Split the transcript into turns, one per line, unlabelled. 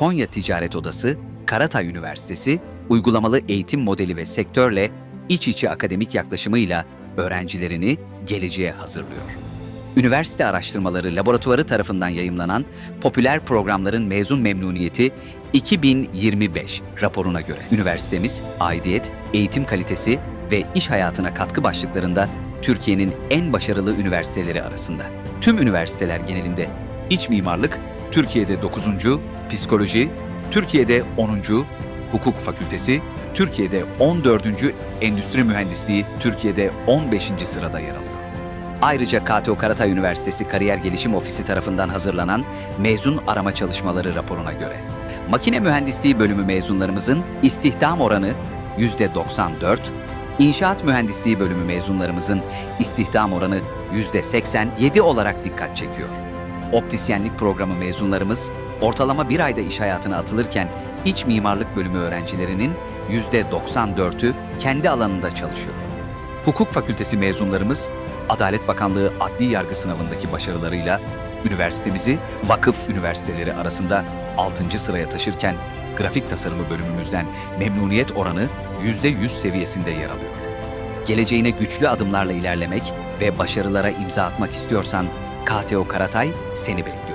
Konya Ticaret Odası, Karatay Üniversitesi, uygulamalı eğitim modeli ve sektörle iç içe akademik yaklaşımıyla öğrencilerini geleceğe hazırlıyor. Üniversite Araştırmaları Laboratuvarı tarafından yayımlanan popüler programların mezun memnuniyeti 2025 raporuna göre üniversitemiz aidiyet, eğitim kalitesi ve iş hayatına katkı başlıklarında Türkiye'nin en başarılı üniversiteleri arasında. Tüm üniversiteler genelinde iç mimarlık Türkiye'de 9. psikoloji Türkiye'de 10. hukuk fakültesi Türkiye'de 14. endüstri mühendisliği Türkiye'de 15. sırada yer alıyor. Ayrıca KTO Karatay Üniversitesi Kariyer Gelişim Ofisi tarafından hazırlanan mezun arama çalışmaları raporuna göre makine mühendisliği bölümü mezunlarımızın istihdam oranı %94, İnşaat mühendisliği bölümü mezunlarımızın istihdam oranı %87 olarak dikkat çekiyor. Optisyenlik programı mezunlarımız ortalama bir ayda iş hayatına atılırken iç mimarlık bölümü öğrencilerinin %94'ü kendi alanında çalışıyor. Hukuk fakültesi mezunlarımız Adalet Bakanlığı adli yargı sınavındaki başarılarıyla üniversitemizi vakıf üniversiteleri arasında 6. sıraya taşırken grafik tasarımı bölümümüzden memnuniyet oranı %100 seviyesinde yer alıyor. Geleceğine güçlü adımlarla ilerlemek ve başarılara imza atmak istiyorsan KTO Karatay seni bekliyor.